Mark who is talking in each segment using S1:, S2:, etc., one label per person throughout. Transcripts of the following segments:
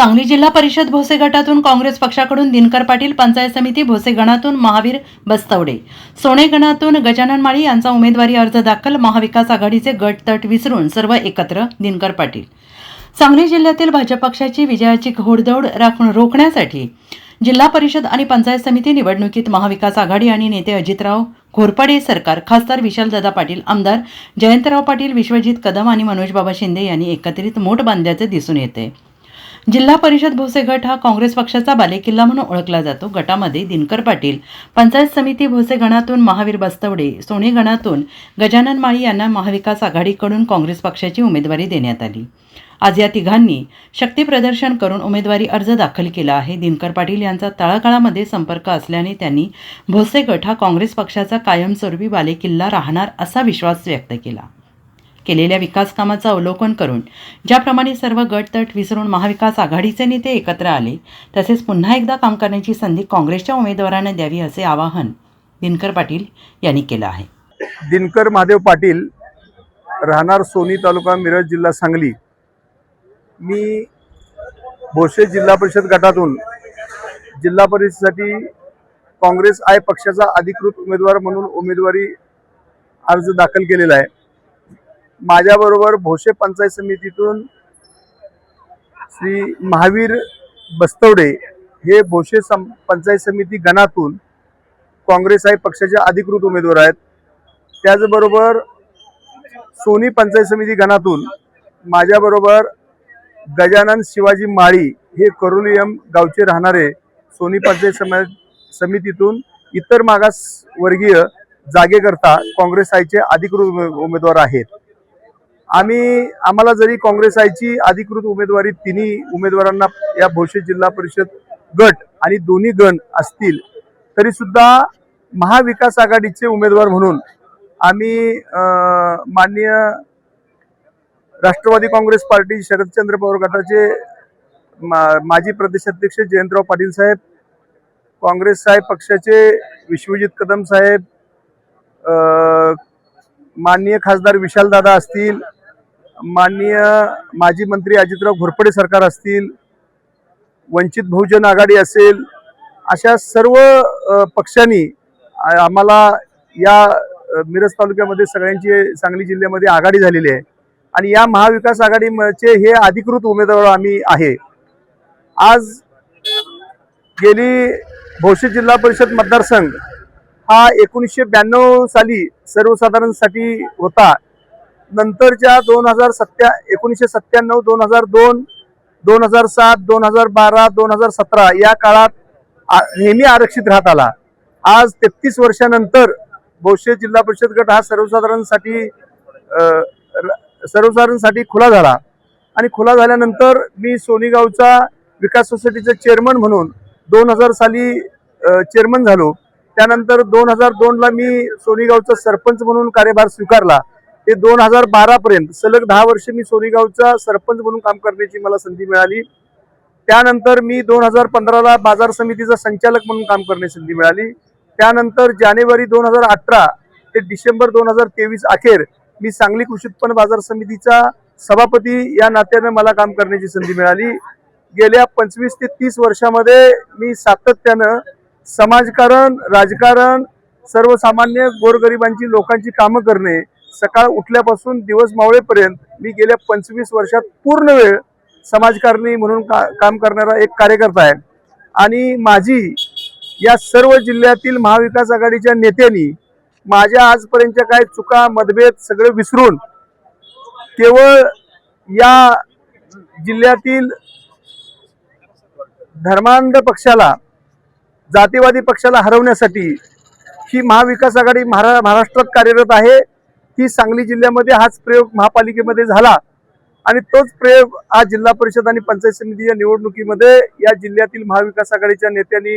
S1: सांगली जिल्हा परिषद भोसे गटातून काँग्रेस पक्षाकडून दिनकर पाटील पंचायत समिती भोसे गणातून महावीर बस्तवडे. सोने गणातून गजानन माळी यांचा उमेदवारी अर्ज दाखल महाविकास आघाडीचे गट तट विसरून सर्व एकत्र दिनकर पाटील. सांगली जिल्ह्यातील भाजप पक्षाची विजयाची घोडदौड राखून रोखण्यासाठी जिल्हा परिषद आणि पंचायत समिती निवडणुकीत महाविकास आघाडी आणि नेते अजितराव घोरपडे सरकार खासदार विशालदादा पाटील आमदार जयंतराव पाटील विश्वजित कदम आणि मनोजबाबा शिंदे यांनी एकत्रित मोठ बांधल्याचे दिसून येते. जिल्हा परिषद भोसे गट हा काँग्रेस पक्षाचा बालेकिल्ला म्हणून ओळखला जातो. गटामध्ये दिनकर पाटील पंचायत समिती भोसे गणातून महावीर बस्तवडे सोने गणातून गजानन माळी यांना महाविकास आघाडीकडून काँग्रेस पक्षाची उमेदवारी देण्यात आली. आज या तिघांनी शक्ती प्रदर्शन करून उमेदवारी अर्ज दाखल केला आहे. दिनकर पाटील यांचा तळागाळामध्ये संपर्क असल्याने त्यांनी भोसे गट हा काँग्रेस पक्षाचा कायमस्वरूपी बालेकिल्ला राहणार असा विश्वास व्यक्त केला. केलेल्या विकासकामाचं अवलोकन करून ज्याप्रमाणे सर्व गटतट विसरून महाविकास आघाडीचे नेते एकत्र आले तसेच पुन्हा एकदा काम करण्याची संधी काँग्रेसच्या उमेदवारांना द्यावी असे आवाहन दिनकर पाटील यांनी केलं आहे.
S2: दिनकर महादेव पाटील राहणार सोनी तालुका मिरज जिल्हा सांगली. मी भोसे जिल्हा परिषद गटातून जिल्हा परिषदेसाठी काँग्रेस आय पक्षाचा अधिकृत उमेदवार म्हणून उमेदवारी अर्ज दाखल केलेला आहे. माझ्याबरोबर भोसे पंचायत समितीतून श्री महावीर बस्तवडे हे भोसे सम पंचायत समिती गणातून काँग्रेस आई पक्षाचे अधिकृत उमेदवार आहेत. त्याचबरोबर सोनी पंचायत समिती गणातून माझ्याबरोबर गजानन शिवाजी माळी हे करुलियम गावचे राहणारे सोनी पंचायत सम समितीतून इतर मागासवर्गीय जागेकरता काँग्रेस आयचे अधिकृत उमे उमेदवार आहेत. आम्ही आम्हाला जरी काँग्रेस आयची अधिकृत उमेदवारी तिन्ही उमेदवारांना या भोसे जिल्हा परिषद गट आणि दोन्ही गण असतील तरी सुद्धा महाविकास आघाडीचे उमेदवार म्हणून आम्ही माननीय राष्ट्रवादी काँग्रेस पार्टी शरदचंद्र पवार गटाचे मा- माजी प्रदेशाध्यक्ष जयंतराव पाटील साहेब काँग्रेस साहेब पक्षाचे विश्वजित कदम साहेब माननीय खासदार विशालदादा असतील माननीय माजी मंत्री अजितराव घोरपडे सरकार असतील वंचित बहुजन आघाडी असेल अशा सर्व पक्षांनी आम्हाला या मिरज तालुक्यामध्ये सगळ्यांची सांगली जिल्ह्यामध्ये आघाडी झालेली आहे. आणि या महाविकास आघाडीचे हे अधिकृत उमेदवार आम्ही आहे. आज गेली भोसे जिल्हा परिषद मतदारसंघ हा एकोणीसशे ब्याण्णव साली सर्वसाधारणसाठी होता. नंतरच्या दोन हजार सत्या एकोणीसशे सत्त्याण्णव दोन हजार दोन दोन हजार सात दोन हजार बारा दोन हजार सतरा या काळात आ- नेहमी आरक्षित राहत आला. आज तेहतीस वर्षानंतर भोसे जिल्हा परिषद गट हा सर्वसाधारणसाठी र- सर्वसाधारणसाठी खुला झाला. आणि खुला झाल्यानंतर मी सोनीगावचा विकास सोसायटीचा चेअरमन म्हणून दोन हजार साली चेअरमन झालो. त्यानंतर दोन हजार दोनला मी सोनीगावचा सरपंच म्हणून कार्यभार स्वीकारला. ते दोन हजार बारा पर्यंत सलग दहा वर्ष मी सोनीगावचा सरपंच म्हणून काम करण्याची मला संधी मिळाली. त्यानंतर मी दोन हजार पंधराला बाजार समितीचा संचालक म्हणून काम करण्याची संधी मिळाली. त्यानंतर जानेवारी दोन हजार अठरा ते डिसेंबर दोन हजार तेवीस अखेर मी सांगली कृषी उत्पन्न बाजार समितीचा सभापती या नात्यानं मला काम करण्याची संधी मिळाली. गेल्या पंचवीस ते तीस वर्षामध्ये मी सातत्यानं समाजकारण राजकारण सर्वसामान्य गोरगरिबांची लोकांची कामं करणे सकाळ उठल्यापासून दिवस मावळेपर्यंत मी गेल्या पंचवीस वर्षात पूर्ण वेळ समाजकारणी म्हणून का काम करणारा एक कार्यकर्ता आहे. आणि माझी या सर्व जिल्ह्यातील महाविकास आघाडीच्या नेत्यांनी माझ्या आजपर्यंतच्या काय चुका मतभेद सगळे विसरून केवळ या जिल्ह्यातील धर्मांध पक्षाला जातीवादी पक्षाला हरवण्यासाठी ही महाविकास आघाडी महारा महाराष्ट्रात कार्यरत आहे. की सांगली जिल्ह्यामध्ये हाच प्रयोग महापालिकेमध्ये झाला. आणि तोच प्रयोग आज जिल्हा परिषद आणि पंचायत समिती या निवडणुकीमध्ये या जिल्ह्यातील महाविकास आघाडीच्या नेत्यांनी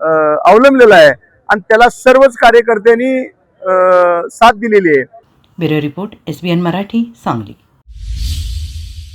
S2: अवलंबलेला आहे. आणि त्याला सर्वच कार्यकर्त्यांनी साथ दिलेली आहे.
S1: Bureau report S N Marathi Sangli.